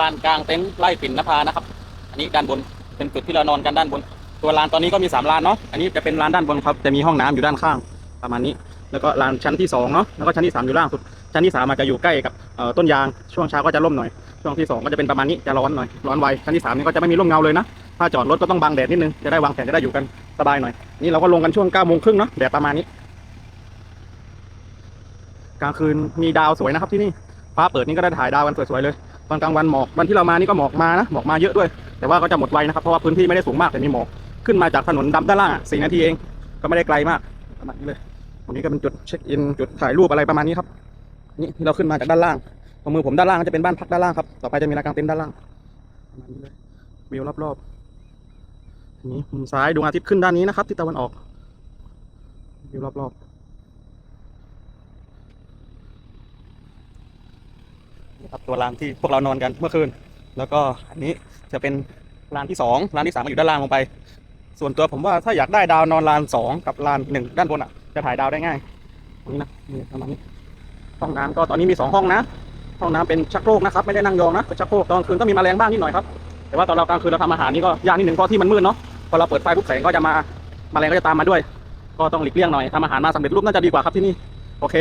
ลานกลางเต็นท์ไร่ปิ่นนภานะครับ อันนี้ด้านบนเป็นจุดที่เรานอนกันด้านบน ตัวลานตอนนี้ก็มีสามลานเนาะ อันนี้จะเป็นลานด้านบนครับ จะมีห้องน้ำอยู่ด้านข้างประมาณนี้ แล้วก็ลานชั้นที่สองเนาะ แล้วก็ชั้นที่สามอยู่ล่างสุด ชั้นที่สามอาจจะอยู่ใกล้กับต้นยาง ช่วงเช้าก็จะร่มหน่อย ช่วงที่สองก็จะเป็นประมาณนี้ จะร้อนหน่อย ร้อนไว ชั้นที่สามนี่ก็จะไม่มีร่มเงาเลยนะ ถ้าจอดรถก็ต้องบังแดดนิดนึง จะได้วางแผนจะได้อยู่กันสบายหน่อย นี่เราก็ลงกันช่วงเก้าโมงครึ่งเนาะ แดดประมาณนี้ กลางคืนมีดาวสวยนะครับที่นี่ ฟ้าเปิดนี่ก็ได้ถ่ายดาวกันสวยๆเลย ตอนกลางวันหมอกวันที่เรามานี่ก็หมอกมานะหมอกมาเยอะด้วย แต่ว่าก็จะหมดไวนะครับเพราะว่าพื้นที่ไม่ได้สูงมากแต่มีหมอกขึ้นมาจากถนนดำด้านล่างสี่นาทีเอง ก็ไม่ได้ไกลมากประมาณนี้เลยตรงนี้ก็เป็นจุดเช็คอินจุดถ่ายรูปอะไรประมาณนี้ครับนี่ที่เราขึ้นมาจากด้านล่างตรงมือผมด้านล่างก็จะเป็นบ้านพักด้านล่างครับต่อไปจะมีลากางเต็นท์ด้านล่างประมาณนี้เลยวิวรอบๆทีนี้มุมซ้ายดวงอาทิตย์ขึ้นด้านนี้นะครับทิศตะวันออกวิวรอบๆ ครับตัวลานที่พวกเรานอนกันเมื่อคืน แล้วก็อันนี้จะเป็นลานที่สองลานที่สามก็อยู่ด้านล่างลงไป ส่วนตัวผมว่าถ้าอยากได้ดาวนอนลานสองกับลานหนึ่งด้านบนอะ จะถ่ายดาวได้ง่ายตรงนี้นะนี่ประมาณนี้ห้องน้ำก็ตอนนี้มีสองห้องนะ ห้องน้ำเป็นชักโครกนะครับ ไม่ได้นั่งยองนะเป็นชักโครกตอนคืนก็มีแมลงบ้างนิดหน่อยครับ แต่ว่าตอนเรากลางคืนเราทำอาหารนี่ก็ยากนิดหนึ่งเพราะที่มันมืดเนาะ พอเราเปิดไฟปุ๊บแสงก็จะมา แมลงก็จะตามมาด้วย ก็ต้องหลีกเลี่ยงหน่อยทำอาหารมาสำเร็จรูปน่าจะดีกว่าครับที่นี่ โอเค